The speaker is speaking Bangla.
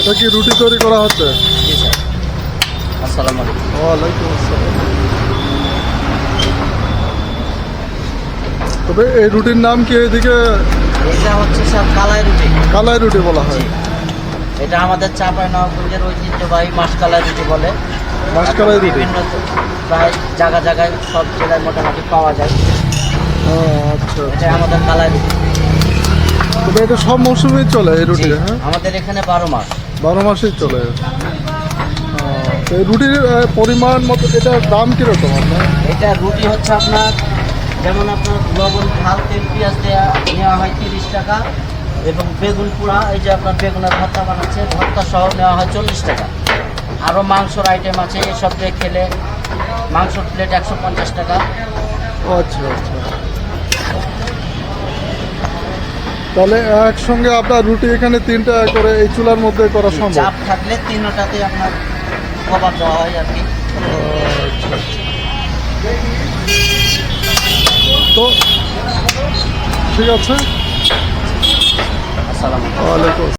এটা কি রুটি তৈরি করা হচ্ছে? জি স্যার। আসসালামু আলাইকুম। ওয়ালাইকুম আসসালাম। তবে এই রুটির নাম কি এদিকে এটা হচ্ছে স্যার কালাই রুটি। কালাই রুটি বলা হয়। এটা আমাদের চাপাই নবাবগঞ্জের ঐতিহ্যবাহী মাসকালাই রুটি বলে। মাসকালাই রুটি? বিভিন্ন প্রায় জায়গা জায়গায় সব জেলায় মোটামুটি পাওয়া যায়। ও, আচ্ছা। এটা আমাদের কালাই রুটি। তবে এটা সব মৌসুমেই চলে এই রুটি হ্যাঁ? আমাদের এখানে বারো মাস। বারো মাসেই চলে। তো এই রুটির পরিমাণ মতো এটার দাম কীরকম আপনার? এটা রুটি হচ্ছে আপনার যেমন আপনার লবণ ঝাল তেল পেঁয়াজ দেওয়া নেওয়া হয় তিরিশ টাকা। এবং বেগুন পোড়া এই যে আপনার বেগুনের ভর্তা বানাচ্ছে ভর্তা সহ নেওয়া হয় চল্লিশ টাকা। আরও মাংসর আইটেম আছে এসব দিয়ে খেলে মাংসর প্লেট একশো পঞ্চাশ টাকা। ও, আচ্ছা আচ্ছা। তাহলে একসঙ্গে আপনার রুটি এখানে তিনটা করে এই চুলার মধ্যে করা সম্ভব? চাপ থাকলে তিনটাতে আপনার কভার দেওয়া হয় আর কি। তো ঠিক আছে। আসসালামু আলাইকুম।